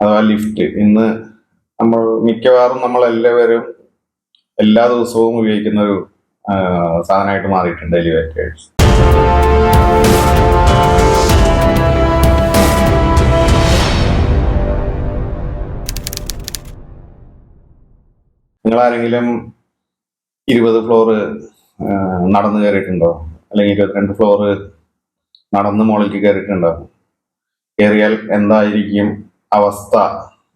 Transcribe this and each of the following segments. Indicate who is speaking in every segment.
Speaker 1: അഥവാ ലിഫ്റ്റ് ഇന്ന് നമ്മൾ മിക്കവാറും നമ്മൾ എല്ലാവരും എല്ലാ ദിവസവും ഉപയോഗിക്കുന്ന ഒരു സാധനമായിട്ട് മാറിയിട്ടുണ്ട് എലിവേറ്റേഴ്സ് നിങ്ങൾ ആരെങ്കിലും ഇരുപത് ഫ്ലോറ് നടന്നു കയറിയിട്ടുണ്ടോ? അല്ലെങ്കിൽ ഇരുപത്തിരണ്ട് ഫ്ലോറ് നടന്ന് മുകളിലേക്ക് കയറിയിട്ടുണ്ടോ? കയറിയാൽ എന്തായിരിക്കും? അവസ്ഥ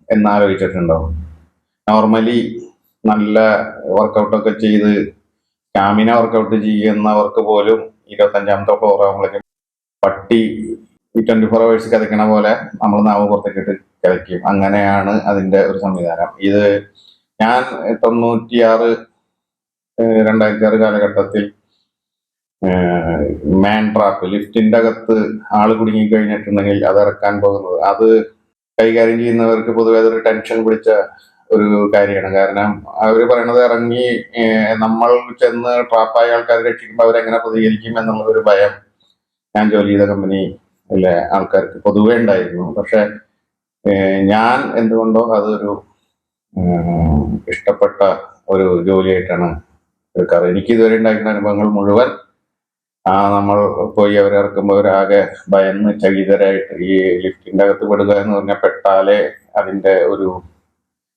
Speaker 1: എന്നാലോചിച്ചിട്ടുണ്ടോ? നോർമലി നല്ല വർക്കൗട്ടൊക്കെ ചെയ്ത് സ്റ്റാമിന വർക്കൗട്ട് ചെയ്യുന്നവർക്ക് പോലും ഇരുപത്തഞ്ചാമത്തെ ഫ്ലോർ ആകുമ്പോഴേക്കും പട്ടി ഈ ട്വന്റി ഫോർ അവേഴ്സ് കിതക്കണ പോലെ നമ്മൾ നാവ് പുറത്തേക്ക് ഇട്ട് കിതയ്ക്കും അങ്ങനെയാണ് അതിന്റെ ഒരു സംവിധാനം. ഇത് ഞാൻ തൊണ്ണൂറ്റിയാറ് രണ്ടായിരത്തി ആറ് കാലഘട്ടത്തിൽ മാൻ ട്രാപ്പ് ലിഫ്റ്റിന്റെ അകത്ത് ആൾ കുടുങ്ങി കഴിഞ്ഞിട്ടുണ്ടെങ്കിൽ അത് ഇറക്കാൻ പോകുന്നത്. അത് കൈകാര്യം ചെയ്യുന്നവർക്ക് പൊതുവെ അതൊരു ടെൻഷൻ പിടിച്ച ഒരു കാര്യമാണ്. കാരണം അവർ പറയണത് ഇറങ്ങി നമ്മൾ ചെന്ന് ട്രാപ്പായ ആൾക്കാരെ രക്ഷിക്കുമ്പോൾ അവരെങ്ങനെ പ്രതികരിക്കും എന്നുള്ള ഒരു ഭയം ഞാൻ ജോലി ചെയ്ത കമ്പനി അല്ലെ ആൾക്കാർക്ക് പൊതുവെ ഉണ്ടായിരുന്നു. പക്ഷെ ഞാൻ എന്തുകൊണ്ടോ അതൊരു ഇഷ്ടപ്പെട്ട ഒരു ജോലിയായിട്ടാണ് എടുക്കാറ്. എനിക്ക് ഇതുവരെ ഉണ്ടായിരുന്ന അനുഭവങ്ങൾ മുഴുവൻ പോയി അവരെ ഇറക്കുമ്പോൾ അവരാകെ ഭയന്ന് ചകിതരായിട്ട് ഈ ലിഫ്റ്റിന്റെ അകത്ത് പെടുക എന്ന് പറഞ്ഞാൽ പെട്ടാലേ അതിന്റെ ഒരു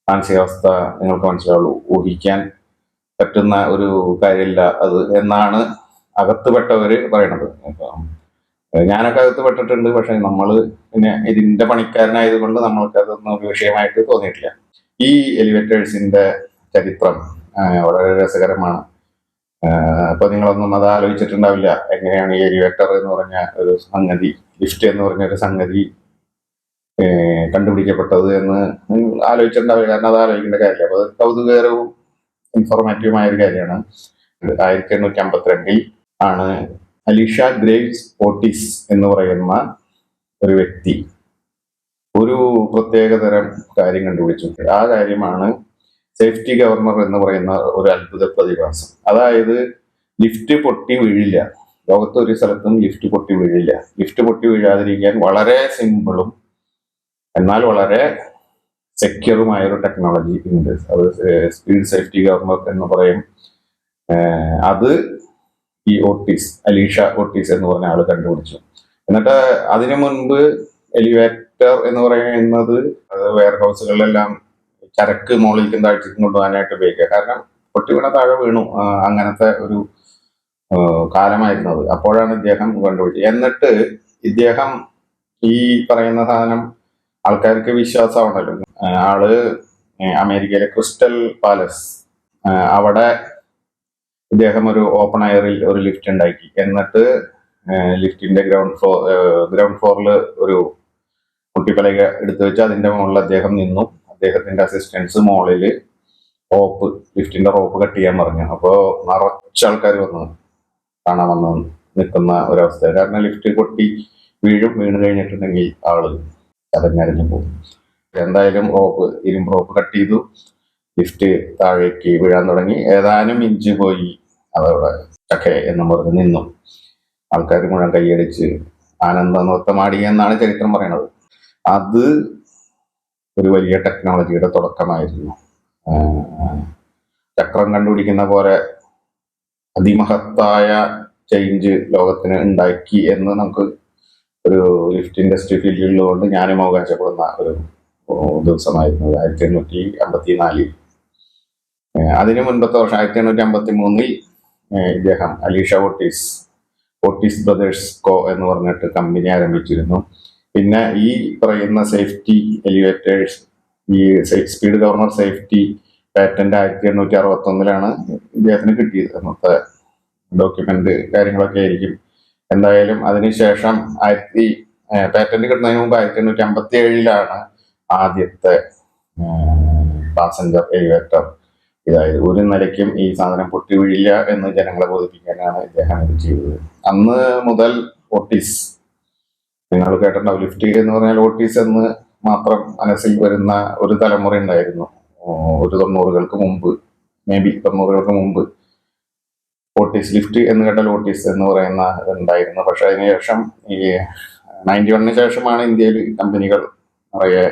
Speaker 1: മാനസികാവസ്ഥ നിങ്ങൾക്ക് മനസ്സിലാവുള്ളൂ. ഊഹിക്കാൻ പറ്റുന്ന ഒരു കാര്യമില്ല അത് എന്നാണ് അകത്തുപെട്ടവർ പറയണത്. ഞാനൊക്കെ അകത്ത് പെട്ടിട്ടുണ്ട് പക്ഷെ നമ്മൾ പിന്നെ ഇതിന്റെ പണിക്കാരനായതുകൊണ്ട് നമ്മൾക്ക് അതൊന്നും ഒരു വിഷയമായിട്ട് തോന്നിയിട്ടില്ല. ഈ എലിവേറ്റേഴ്സിന്റെ ചരിത്രം വളരെ രസകരമാണ്. അപ്പൊ നിങ്ങളൊന്നും അത് ആലോചിച്ചിട്ടുണ്ടാവില്ല. എങ്ങനെയാണ് ഈ എലിവേറ്റർ എന്ന് പറഞ്ഞ ഒരു സംഗതി ലിഫ്റ്റ് എന്ന് പറഞ്ഞ ഒരു സംഗതി കണ്ടുപിടിക്കപ്പെട്ടത് എന്ന് ആലോചിച്ചിട്ടുണ്ടാവില്ല. കാരണം അത് ആലോചിക്കേണ്ട കാര്യമില്ല. അപ്പൊ അത് കൗതുകകരവും ഇൻഫോർമാറ്റീവുമായ ഒരു കാര്യമാണ്. ആയിരത്തി എണ്ണൂറ്റി അമ്പത്തിരണ്ടിൽ ആണ് അലീഷ ഗ്രേവ്സ് ഓട്ടിസ് എന്ന് പറയുന്ന ഒരു വ്യക്തി ഒരു പ്രത്യേകതരം കാര്യം കണ്ടുപിടിച്ചു ആ കാര്യമാണ് സേഫ്റ്റി ഗവർണർ എന്ന് പറയുന്ന ഒരു അത്ഭുത പ്രതിഭാസം. അതായത് ലിഫ്റ്റ് പൊട്ടി വീഴില്ല. ലോകത്ത് ഒരു സ്ഥലത്തും ലിഫ്റ്റ് പൊട്ടി വീഴില്ല. ലിഫ്റ്റ് പൊട്ടി വീഴാതിരിക്കാൻ വളരെ സിമ്പിളും എന്നാൽ വളരെ സെക്യൂറുമായ ഒരു ടെക്നോളജി ഉണ്ട്. അത് സ്പീഡ് സേഫ്റ്റി ഗവർണർ എന്ന് പറയും. അത് ഈ ഓട്ടീസ് അലീഷ ഓട്ടീസ് എന്ന് പറഞ്ഞ ആൾ കണ്ടുപിടിച്ചു. എന്നിട്ട് അതിനു മുൻപ് എലിവേറ്റർ എന്ന് പറയുന്നത് വെയർ ഹൗസുകളിലെല്ലാം ചരക്ക് മുകളിലേക്കും താഴ്ചയ്ക്കും കൊണ്ടുപോകാനായിട്ട് ഉപയോഗിക്കുക. കാരണം പൊട്ടി വീണ താഴെ വീണു. അങ്ങനത്തെ ഒരു കാലമായിരുന്നു കാലമായിരുന്നത്. അപ്പോഴാണ് ഇദ്ദേഹം കണ്ടുപിടിച്ചത്. എന്നിട്ട് ഇദ്ദേഹം ഈ പറയുന്ന സാധനം ആൾക്കാർക്ക് വിശ്വാസമാണല്ലോ. ആൾ അമേരിക്കയിലെ ക്രിസ്റ്റൽ പാലസ്. അവിടെ ഇദ്ദേഹം ഒരു ഓപ്പൺ എയറിൽ ഒരു ലിഫ്റ്റ് ഉണ്ടാക്കി. എന്നിട്ട് ലിഫ്റ്റിന്റെ ഗ്രൗണ്ട് ഫ്ലോർ ഗ്രൗണ്ട് ഫ്ലോറിൽ ഒരു കുട്ടിപ്പലക എടുത്തു വെച്ച് അതിന്റെ മുകളിൽ അദ്ദേഹം നിന്നു. അദ്ദേഹത്തിന്റെ അസിസ്റ്റൻസ് മോളിൽ റോപ്പ് ലിഫ്റ്റിന്റെ റോപ്പ് കട്ട് ചെയ്യാൻ പറഞ്ഞു. അപ്പോ നിറച്ച ആൾക്കാർ വന്നു. കാണാൻ വന്ന്. നിൽക്കുന്ന ഒരവസ്ഥ കാരണം ലിഫ്റ്റ് പൊട്ടി വീഴും വീണ് കഴിഞ്ഞിട്ടുണ്ടെങ്കിൽ ആൾ ചതഞ്ഞരഞ്ഞു പോകും. എന്തായാലും റോപ്പ് ഇരുമ്പ് റോപ്പ് കട്ട് ചെയ്തു. ലിഫ്റ്റ് താഴേക്ക് വീഴാൻ തുടങ്ങി. ഏതാനും ഇഞ്ച് പോയി അതവിടെ ചക്കെ എന്ന് പറഞ്ഞ് നിന്നു. ആൾക്കാർ മുഴുവൻ കൈയടിച്ച് ആനന്ദ നൃത്തമാടി എന്നാണ് ചരിത്രം പറയുന്നത് അത് ഒരു വലിയ ടെക്നോളജിയുടെ തുടക്കമായിരുന്നു. ചക്രം കണ്ടുപിടിക്കുന്ന പോലെ അതിമഹത്തായ ചേഞ്ച് ലോകത്തിന് ഉണ്ടാക്കി എന്ന് നമുക്ക് ഒരു ലിഫ്റ്റ് ഇൻഡസ്ട്രി ഫീൽഡിലുള്ളതുകൊണ്ട് ഞാനും അവകാശപ്പെടുന്ന ഒരു ദിവസമായിരുന്നു. ആയിരത്തി എണ്ണൂറ്റി അമ്പത്തി നാലിൽ അതിനു മുൻപത്തെ വർഷം ആയിരത്തി എണ്ണൂറ്റി അമ്പത്തി മൂന്നിൽ ഇദ്ദേഹം Elisha Otis Otis brothers co എന്ന് പറഞ്ഞിട്ട് കമ്പനി ആരംഭിച്ചിരുന്നു. പിന്നെ ഈ പറയുന്ന സേഫ്റ്റി എലിവേറ്റേഴ്സ് ഈ സ്പീഡ് ഗവർണർ സേഫ്റ്റി പാറ്റന്റ് ആയിരത്തി എണ്ണൂറ്റി അറുപത്തി ഒന്നിലാണ് ഇദ്ദേഹത്തിന് കിട്ടിയത്. അന്നത്തെ ഡോക്യുമെന്റ് കാര്യങ്ങളൊക്കെ ആയിരിക്കും. എന്തായാലും അതിനുശേഷം ആയിരത്തി പാറ്റന്റ് കിട്ടുന്നതിന് മുമ്പ് ആയിരത്തി എണ്ണൂറ്റി അമ്പത്തി ഏഴിലാണ് ആദ്യത്തെ പാസഞ്ചർ എലിവേറ്റർ ഇതായത്. ഒരു നിലയ്ക്കും ഈ സാധനം പൊട്ടി വീഴില്ല എന്ന് ജനങ്ങളെ ബോധിപ്പിക്കാനാണ് ഇദ്ദേഹം ചെയ്തത്. അന്ന് മുതൽ ഓട്ടീസ് നിങ്ങൾ കേട്ടിട്ടുണ്ടാവും ലിഫ്റ്റ് എന്ന് പറഞ്ഞാൽ ഓട്ടീസ് എന്ന് മാത്രം മനസ്സിൽ വരുന്ന ഒരു തലമുറ ഉണ്ടായിരുന്നു. ഒരു തൊണ്ണൂറുകൾക്ക് മുമ്പ് മേ ബി തൊണ്ണൂറുകൾക്ക് മുമ്പ് ഓട്ടീസ് ലിഫ്റ്റ് എന്ന് കേട്ടാൽ ഓട്ടീസ് എന്ന് പറയുന്ന ഉണ്ടായിരുന്നു പക്ഷെ അതിനുശേഷം ഈ നയന്റി വണ്ണിന് ശേഷമാണ് ഇന്ത്യയിൽ കമ്പനികൾ നിറയെ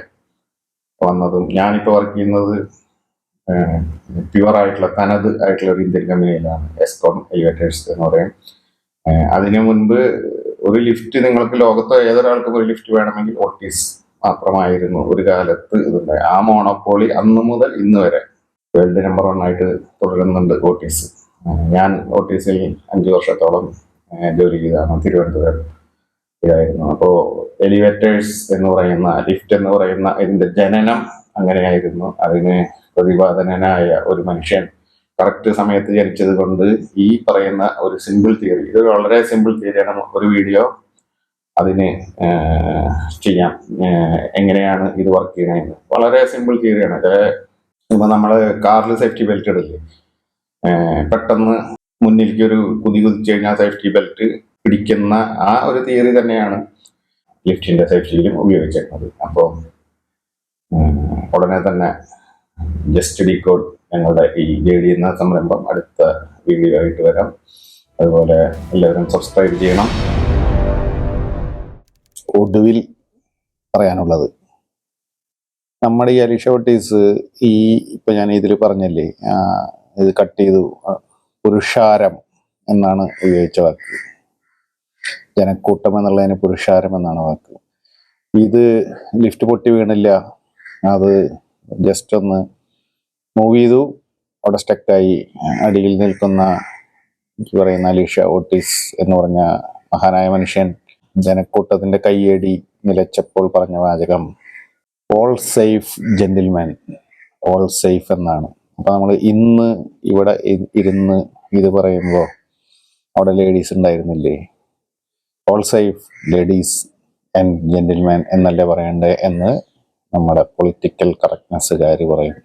Speaker 1: വന്നതും. ഞാനിപ്പോൾ വർക്ക് ചെയ്യുന്നത് പ്യുവർ ആയിട്ടുള്ള തനത് ആയിട്ടുള്ള ഒരു ഇന്ത്യൻ കമ്പനിയിലാണ്. എസ്കോം എലിവേറ്റേഴ്സ് എന്ന് പറയും. അതിനു മുൻപ് ഒരു ലിഫ്റ്റ് നിങ്ങൾക്ക് ലോകത്ത് ഏതൊരാൾക്കും ഒരു ലിഫ്റ്റ് വേണമെങ്കിൽ ഓട്ടീസ് മാത്രമായിരുന്നു. ഒരു കാലത്ത് ഇതുണ്ടായി. ആ മോണോപ്പോളി അന്ന് മുതൽ ഇന്ന് വരെ വേൾഡ് നമ്പർ വൺ ആയിട്ട് തുടരുന്നുണ്ട് ഓട്ടീസ്. ഞാൻ ഓട്ടീസിൽ അഞ്ച് വർഷത്തോളം ജോലി ചെയ്താണ്. തിരുവനന്തപുരം ഇതായിരുന്നു. അപ്പോൾ എലിവേറ്റേഴ്സ് എന്ന് പറയുന്ന ലിഫ്റ്റ് എന്ന് പറയുന്ന ഇതിന്റെ ജനനം അങ്ങനെയായിരുന്നു. അതിന് പ്രതിപാദനനായ ഒരു മനുഷ്യൻ കറക്റ്റ് സമയത്ത് ജനിച്ചത് കൊണ്ട് ഈ പറയുന്ന ഒരു സിമ്പിൾ തിയറി ഇത് വളരെ സിമ്പിൾ തിയറിയാണ് ഒരു വീഡിയോ അതിന് ചെയ്യാം. എങ്ങനെയാണ് ഇത് വർക്ക് ചെയ്യണതെന്ന് വളരെ സിമ്പിൾ തിയറിയാണ് ഇത് ഇപ്പൊ നമ്മൾ കാറിൽ സേഫ്റ്റി ബെൽറ്റ് ഇടില്ലേ? പെട്ടെന്ന് മുന്നിലേക്ക് ഒരു കുതി കുതിച്ചു കഴിഞ്ഞാൽ സേഫ്റ്റി ബെൽറ്റ് പിടിക്കുന്ന ആ ഒരു തിയറി തന്നെയാണ് ലിഫ്റ്റിന്റെ സേഫ്റ്റിയിലും ഉപയോഗിച്ചിരുന്നത്. അപ്പോൾ ഉടനെ തന്നെ ജസ്റ്റ് ഡി കോഡ് ഞങ്ങളുടെ ഈ ജേഡി എന്ന സംരംഭം അടുത്ത വീഡിയോ ആയിട്ട് വരാം. അതുപോലെ എല്ലാവരും സബ്സ്ക്രൈബ് ചെയ്യണം.
Speaker 2: ഒടുവിൽ പറയാനുള്ളത്. നമ്മുടെ ഈ അലിഷ ഒട്ടീസ് ഈ ഇപ്പം ഞാൻ ഇതിൽ പറഞ്ഞല്ലേ ഇത് കട്ട് ചെയ്തു പുരുഷാരം എന്നാണ് ഉപയോഗിച്ച വാക്ക്. ജനക്കൂട്ടം എന്നുള്ളതിന് പുരുഷാരം എന്നാണ് വാക്ക്. ഇത് ലിഫ്റ്റ് പൊട്ടി വീണില്ല. അത് ജസ്റ്റ് ഒന്ന് മൂവ് ചെയ്തു. അവിടെ സ്റ്റക്കായി അടിയിൽ നിൽക്കുന്ന എനിക്ക് പറയുന്ന അലീഷ ഓട്ടീസ് എന്ന് പറഞ്ഞ മഹാനായ മനുഷ്യൻ ജനക്കൂട്ടത്തിന്റെ കയ്യടി നിലച്ചപ്പോൾ പറഞ്ഞ വാചകം all safe gentleman all safe എന്നാണ്. അപ്പൊ നമ്മൾ ഇന്ന് ഇവിടെ ഇരുന്ന് ഇത് പറയുമ്പോൾ അവിടെ ലേഡീസ് ഉണ്ടായിരുന്നില്ലേ? All safe ladies and gentleman എന്നല്ലേ പറയണ്ടേ എന്ന് നമ്മുടെ പൊളിറ്റിക്കൽ കറക്റ്റ്നെസ്സുകാർ പറയും.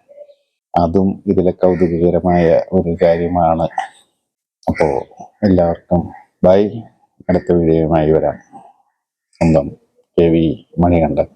Speaker 2: അതും ഇതിലെ കൗതുകകരമായ ഒരു കാര്യമാണ്. അപ്പോൾ എല്ലാവർക്കും ബൈ. അടുത്ത വീഡിയോയുമായി വരാം. സ്വന്തം കെ വി മണികണ്ഠൻ.